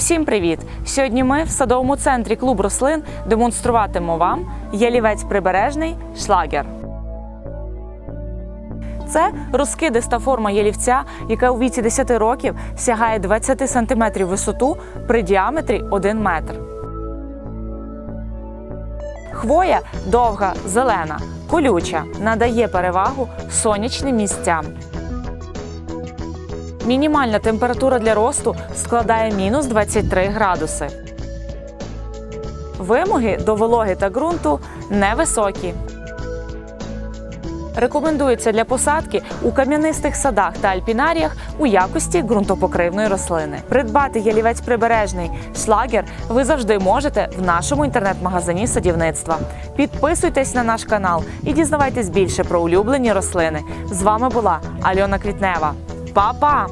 Всім привіт! Сьогодні ми в садовому центрі клуб рослин демонструватимемо вам ялівець прибережний шлагер. Це розкидиста форма ялівця, яка у віці 10 років сягає 20 см висоту при діаметрі 1 метр. Хвоя довга, зелена, колюча, надає перевагу сонячним місцям. Мінімальна температура для росту складає мінус 23 градуси. Вимоги до вологи та ґрунту невисокі. Рекомендується для посадки у кам'янистих садах та альпінаріях у якості ґрунтопокривної рослини. Придбати ялівець прибережний шлагер ви завжди можете в нашому інтернет-магазині садівництва. Підписуйтесь на наш канал і дізнавайтесь більше про улюблені рослини. З вами була Альона Квітнева. Па-па!